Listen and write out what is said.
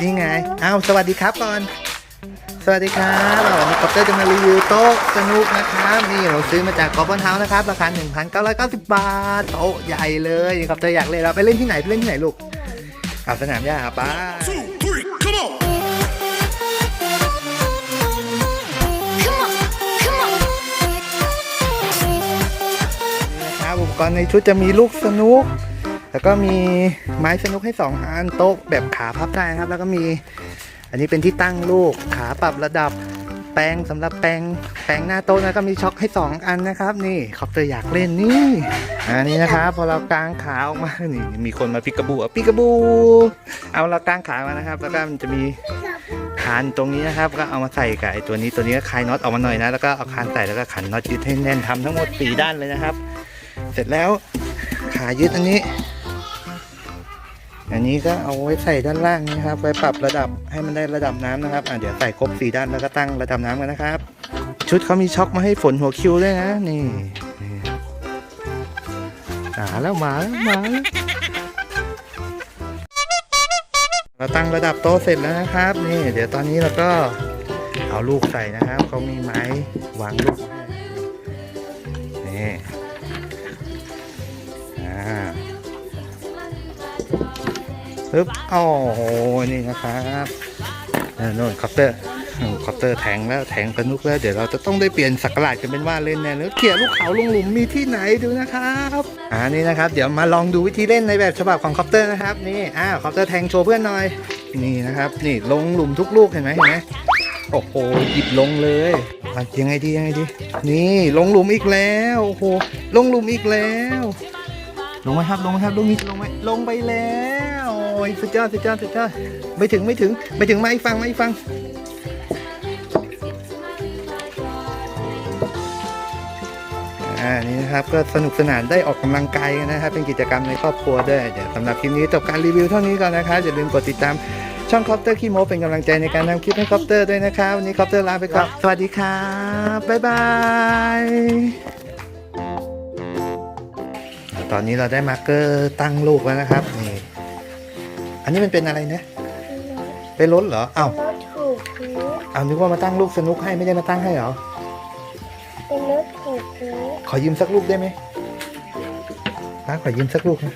นี่ไงอ้าวสวัสดีครับก่อน สวัสดีครับวันนี้คอปเตอร์จะมารีวิวโต๊ะสนุกนะครับ นี่เราซื้อมาจากกอล์ฟบอลเฮาส์นะครับ ราคา 1,990 บาท โต๊ะใหญ่เลยคอปเตอร์อยากเล่นเราไปเล่นที่ไหนไปเล่นที่ไหนลูกอาสนามหญ้าป two, three, come on. Come on, come on. นะครับอุปกรณ์ในชุดจะมีลูกสนุก แล้วก็มีไม้สนุกให้2อันโต๊ะแบบขาพับได้นะครับ แล้วก็มีอันนี้เป็นที่ตั้งลูกขาปรับระดับแปรงสำหรับแปรงแปรงหน้าโต๊ะแล้วก็มีช็อคให้ 2 อันนะครับ นี่คอปเตอร์อยากเล่นนี่อันนี้นะครับพอเรากางขาออกมานี่มีคนมาปิกกระบู่ปิกกระบู เอาเรากางขามานะครับ แล้วก็มันจะมีคานตรงนี้นะครับ ก็เอามาใส่กับไอ้ตัวนี้ตัวนี้ก็คลายน็อตออกมาหน่อยนะแล้วก็เอาคานใส่แล้วก็ขันน็อตยึดให้แน่นทำทั้งหมดสี่ด้านเลยนะครับ เสร็จแล้วขายึดอันนี้ อันนี้ก็เอาไว้ใส่ด้านล่างนี้นะครับ ไว้ปรับระดับให้มันได้ระดับน้ำนะครับอะเดี๋ยวใส่ครบสี่ด้านแล้วก็ตั้งระดับน้ำกันนะครับ ชุดเขามีช็อคมาให้ฝนหัวคิวด้วยนะนี่นี่มาแล้วมาแล้วมาเราตั้งระดับโต๊ะเสร็จแล้วนะครับ นี่ เดี๋ยวตอนนี้เราก็เอาลูกใส่นะครับเขามีไม้วางลูก ปึ๊บโอ้โหนี่นะครับอ่าโน่นคอปเตอร์คอปเตอร์แทงแล้วแทงสนุกแล้ว เดี๋ยวเราจะต้องได้เปลี่ยนสักราชกันเป็นว่าเล่นแน่แล้วเขี่ยลูกเขาลงหลุมมีที่ไหนดูนะครับอ่านี่นะครับ เดี๋ยวมาลองดูวิธีเล่นในแบบฉบับของคอปเตอร์นะครับนี่อ้าวคอปเตอร์แทงโชว์เพื่อนหน่อยนี่นะครับ นี่ลงหลุมทุกลูกเห็นไหมเห็นไหมโอ้โหหยิบลงเลยยังไงดียังไงดี นี่ลงหลุมอีกแล้วโอ้โหลงหลุมอีกแล้ว ลงไหมครับลงไหมครับลูกนี้ลงไหมลงไปแล้ว ยสุดยอดสุดยอดสุดยอดไม่ถึงไม่ถึงไม่ถึงไม่ฟังไม่ฟังอ่านี่นะครับก็สนุกสนานได้ออกกำลังกายกันนะครับ เป็นกิจกรรมในครอบครัวด้วยเดี๋ยวสำหรับคลิปนี้จบการรีวิวเท่านี้ก่อนนะครับอย่าลืมกดติดตามช่องคอปเตอร์คีโมเป็นกำลังใจในการทำคลิปให้คอปเตอร์ด้วยนะครับวันนี้คอปเตอร์ลาไปก่อนสวัสดีครับบ๊ายบายตอนนี้เราได้มาร์กเกอร์ตั้งลูกแล้วนะครับนี่ อันนี้มันเป็นอะไรนะ เป็นรถเหรอเอ้ารถถูกพื้นเอานึกว่ามาตั้งลูกสนุกให้ไม่ได้มาตั้งให้เหรอ เป็นรถถูกพื้นขอยืมสักลูกได้ไหมป้าขอยืมสักลูกนะ